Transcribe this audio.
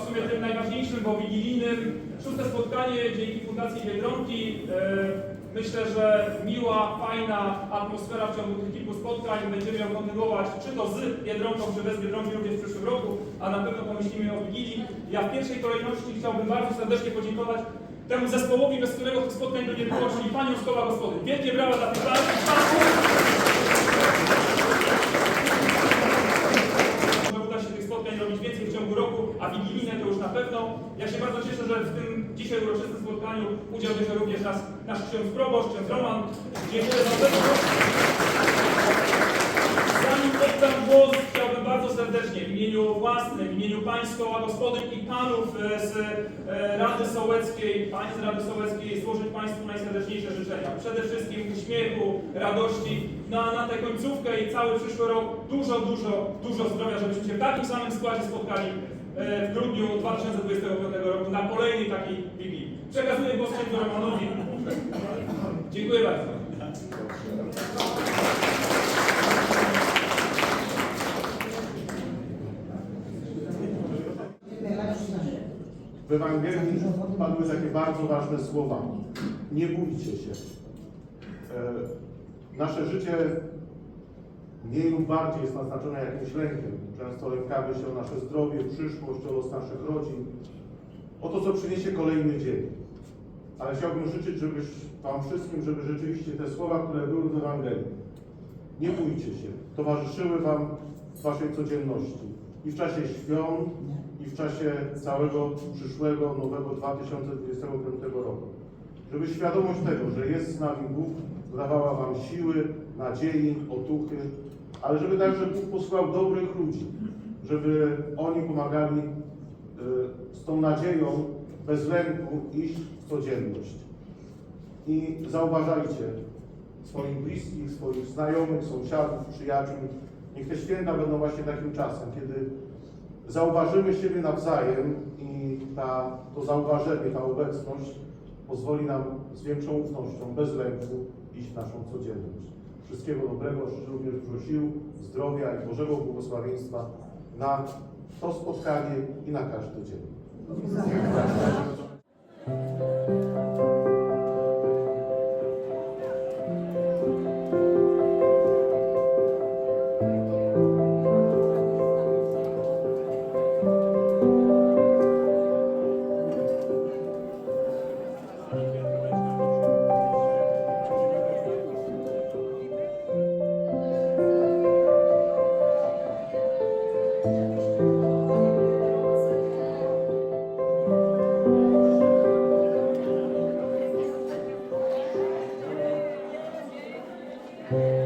w sumie tym najważniejszym, bo wigilijnym. Szóste spotkanie dzięki Fundacji Biedronki. E, Myślę, że miła, fajna atmosfera w ciągu tych kilku spotkań. Będziemy ją kontynuować, czy to z Biedronką, czy bez Biedronki również w przyszłym roku, a na pewno pomyślimy o Wigilii. Ja w pierwszej kolejności chciałbym bardzo serdecznie podziękować temu zespołowi, bez którego tych spotkań by nie było, czyli Panią z Gospody. Wielkie brawa dla tych Może uda się tych spotkań robić więcej w ciągu roku, a wigilijne to już na pewno. Ja się bardzo cieszę, że w tym dzisiaj uroczystym spotkaniu udział bierze również nas, nasz ksiądz proboszcz, ksiądz Roman. Dziękuję obecność. Zanim oddam głos, bardzo serdecznie w imieniu własnym, w imieniu Pań z Koła Gospodyń i Panów e, z e, Rady Sołeckiej, Pań z Rady Sołeckiej złożyć Państwu najserdeczniejsze życzenia. Przede wszystkim uśmiechu, radości na, na tę końcówkę i cały przyszły rok. Dużo, dużo, dużo zdrowia, żebyśmy się w takim samym składzie spotkali e, w grudniu 2025 roku na kolejnej takiej Wigilii. Przekazuję głos Romanowi. Dziękuję bardzo. W Ewangelii padły takie bardzo ważne słowa. Nie bójcie się. E, Nasze życie mniej lub bardziej jest naznaczone jakimś lękiem. Często lękamy się o nasze zdrowie, przyszłość, o los naszych rodzin, o to, co przyniesie kolejny dzień. Ale chciałbym życzyć żebyś, Wam wszystkim, żeby rzeczywiście te słowa, które były w Ewangelii, nie bójcie się, towarzyszyły Wam w Waszej codzienności. I w czasie świąt, i w czasie całego przyszłego, nowego 2025 roku. Żeby świadomość tego, że jest z nami Bóg, dawała Wam siły, nadziei, otuchy, ale żeby także Bóg posłał dobrych ludzi, żeby oni pomagali y, z tą nadzieją, bez lęku iść w codzienność. I zauważajcie swoich bliskich, swoich znajomych, sąsiadów, przyjaciół. Niech te święta będą właśnie takim czasem, kiedy zauważymy siebie nawzajem i ta, to zauważenie, ta obecność pozwoli nam z większą ufnością, bez lęku iść naszą codzienność. Wszystkiego dobrego, również dużo sił, zdrowia i Bożego błogosławieństwa na to spotkanie i na każdy dzień. Yeah.